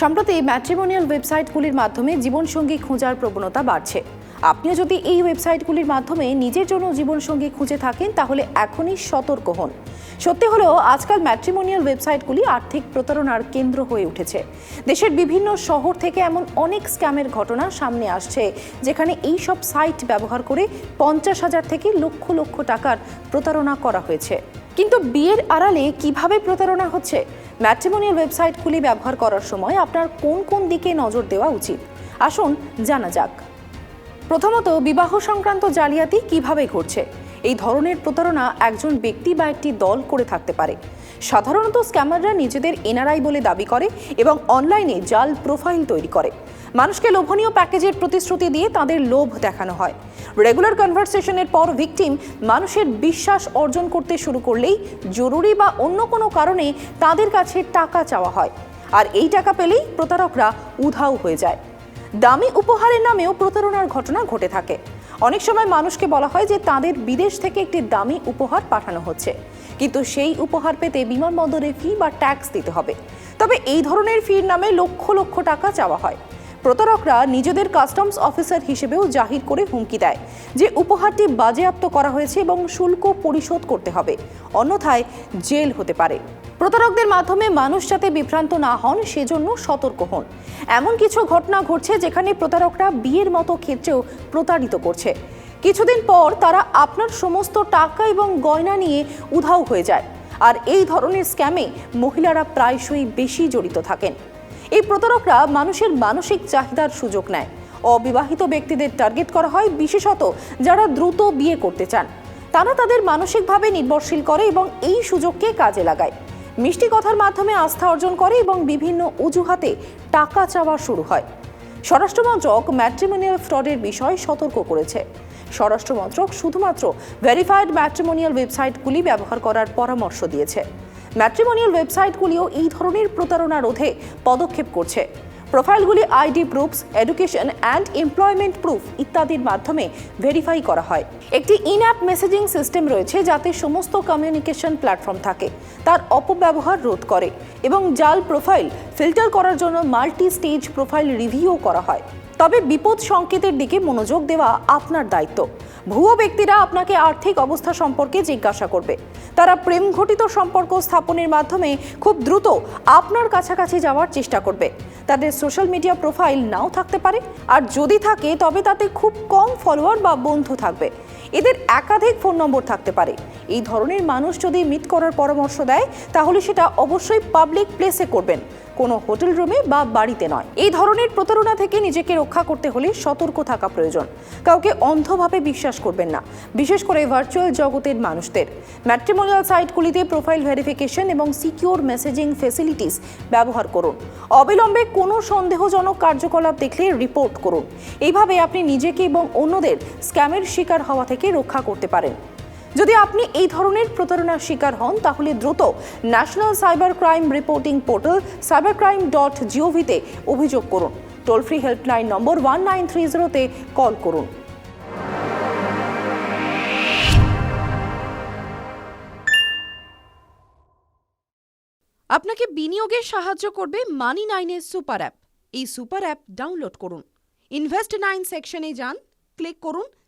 সম্প্রতি ম্যাট্রিমোনিয়াল ওয়েবসাইটগুলির মাধ্যমে জীবনসঙ্গী খোঁজার প্রবণতা বাড়ছে। আপনিও যদি এই ওয়েবসাইটগুলির মাধ্যমে নিজের জন্য জীবনসঙ্গী খুঁজে থাকেন, তাহলে এখনই সতর্ক হন। সত্যি হলো আজকাল ম্যাট্রিমোনিয়াল ওয়েবসাইটগুলি আর্থিক প্রতারণার কেন্দ্র হয়ে উঠেছে। দেশের বিভিন্ন শহর থেকে এমন অনেক স্ক্যামের ঘটনা সামনে আসছে, যেখানে এই সব সাইট ব্যবহার করে পঞ্চাশ হাজার থেকে লক্ষ লক্ষ টাকার প্রতারণা করা হয়েছে। কিন্তু বিয়ের আড়ালে কীভাবে প্রতারণা হচ্ছে? ম্যাট্রিমোনিয়াল ওয়েবসাইটগুলি ব্যবহার করার সময় আপনার কোন কোন দিকে নজর দেওয়া উচিত? আসুন জানা যাক। প্রথমত, বিবাহ সংক্রান্ত জালিয়াতি কীভাবে ঘটছে? এই ধরনের প্রতারণা একজন ব্যক্তি বা একটি দল করে থাকতে পারে। সাধারণত স্ক্যামাররা নিজেদের এনআরআই বলে দাবি করে এবং অনলাইনে জাল প্রোফাইল তৈরি করে। মানুষকে লোভনীয় প্যাকেজের প্রতিশ্রুতি দিয়ে তাদের লোভ দেখানো হয়। রেগুলার কনভারসেশনের পর ভিকটিম মানুষের বিশ্বাস অর্জন করতে শুরু করলেই জরুরি বা অন্য কোনো কারণে তাদের কাছে টাকা চাওয়া হয়। আর এই টাকা পেলেই প্রতারকরা উধাও হয়ে যায়। দামি উপহারের নামেও প্রতারণার ঘটনা ঘটে থাকে। অনেক সময় মানুষকে বলা হয় যে তাদের বিদেশ থেকে একটি দামি উপহার পাঠানো হচ্ছে। কিন্তু সেই উপহার পেতে বিমানবন্দরে ফি বা ট্যাক্স দিতে হবে। তবে এই ধরনের ফির নামে লক্ষ লক্ষ টাকা চাওয়া হয়। প্রতারকরা নিজেদের কাস্টমস অফিসার হিসেবেও জাহির করে হুমকি দেয়, যে উপহারটি বাজেয়াপ্ত করা হয়েছে এবং শুল্ক পরিশোধ করতে হবে, অন্যথায় জেল হতে পারে। প্রতারকদের মাধ্যমে মানুষ যাতে বিভ্রান্ত না হন, সেজন্য সতর্ক হন। এমন কিছু ঘটনা ঘটছে যেখানে প্রতারকরা বিয়ের মতো ক্ষেত্রেও প্রতারিত করছে। কিছুদিন পর তারা আপনার সমস্ত টাকা এবং গয়না নিয়ে উধাও হয়ে যায়। আর এই ধরনের স্ক্যামে মহিলারা প্রায়শই বেশি জড়িত থাকেন। এই প্রতারকরা মানুষের মানসিক চাহিদার সুযোগ নেয়। অবিবাহিত ব্যক্তিদের টার্গেট করা হয় বিশেষত যারা দ্রুত বিয়ে করতে চান। তারা তাদের মানসিকভাবে নির্ভরশীল করে এবং এই সুযোগকে কাজে লাগায়। মিষ্টি কথার মাধ্যমে আস্থা অর্জন করে এবং বিভিন্ন অজুহাতে টাকা চাওয়া শুরু হয়। স্বরাষ্ট্রমন্ত্রক ম্যাট্রিমোনিয়াল ফ্রডের বিষয়ে সতর্ক করেছে। স্বরাষ্ট্রমন্ত্রক শুধুমাত্র ভেরিফাইড ম্যাট্রিমোনিয়াল ওয়েবসাইটগুলি ব্যবহার করার পরামর্শ দিয়েছে। ম্যাট্রিমোনিয়াল ওয়েবসাইটগুলিও এই ধরনের প্রতারণা রোধে পদক্ষেপ করছে। প্রোফাইলগুলি ID proofs, education and employment proof ইত্যাদির মাধ্যমে ভেরিফাই করা হয়। একটি ইন অ্যাপ মেসেজিং সিস্টেম রয়েছে যাতে সমস্ত কমিউনিকেশন প্ল্যাটফর্ম থাকে। তার অপব্যবহার রোধ করে। এবং জাল প্রোফাইল ফিল্টার করার জন্য মাল্টি স্টেজ প্রোফাইল রিভিউও করা হয়। তবে বিপদ সংকেতের দিকে মনোযোগ দেওয়া আপনার দায়িত্ব। ভুয়ো ব্যক্তিরা আপনাকে আর্থিক অবস্থা সম্পর্কে জিজ্ঞাসা করবে। তারা প্রেম ঘটিত সম্পর্ক স্থাপনের মাধ্যমে খুব দ্রুত আপনার কাছাকাছি যাওয়ার চেষ্টা করবে। তাদের সোশ্যাল মিডিয়া প্রোফাইল নাও থাকতে পারে, আর যদি থাকে তবে তাতে খুব কম ফলোয়ার বা বন্ধু থাকবে। এদের একাধিক ফোন নম্বর থাকতে পারে। এই ধরনের মানুষ যদি মিট করার পরামর্শ দেয়, তাহলে সেটা অবশ্যই পাবলিক প্লেসে করবেন। কোনো হোটেল রুমে বা বাড়িতে নয়। এই ধরনের প্রতারণা থেকে নিজেকে রক্ষা করতে হলে সতর্ক থাকা প্রয়োজন। কাউকে অন্ধভাবে বিশ্বাস করবেন না। বিশেষ করে ভার্চুয়াল জগতের মানুষদের। ম্যাট্রিমোনিয়াল সাইটগুলিতে প্রোফাইল ভেরিফিকেশন এবং সিকিউর মেসেজিং ফেসিলিটিস ব্যবহার করুন। অবিলম্বে কোনো সন্দেহজনক কার্যকলাপ দেখলে রিপোর্ট করুন। এইভাবে আপনি নিজেকে এবং অন্যদের স্ক্যামের শিকার হওয়া থেকে রক্ষা করতে পারেন। যদি আপনি এই ধরনের প্রতারণার শিকার হন, তাহলে দ্রুত national cyber crime reporting portal cyber crime dot জিওভিতে অভিযোগ করুন। Toll free helpline number one nine three জিরোতে কল করুন। আপনাকে বিনিয়োগে সাহায্য করবে মানি নাইনের সুপার অ্যাপ। এই সুপার অ্যাপ ডাউনলোড করুন। ইনভেস্ট নাইন সেকশনে যান, ক্লিক করুন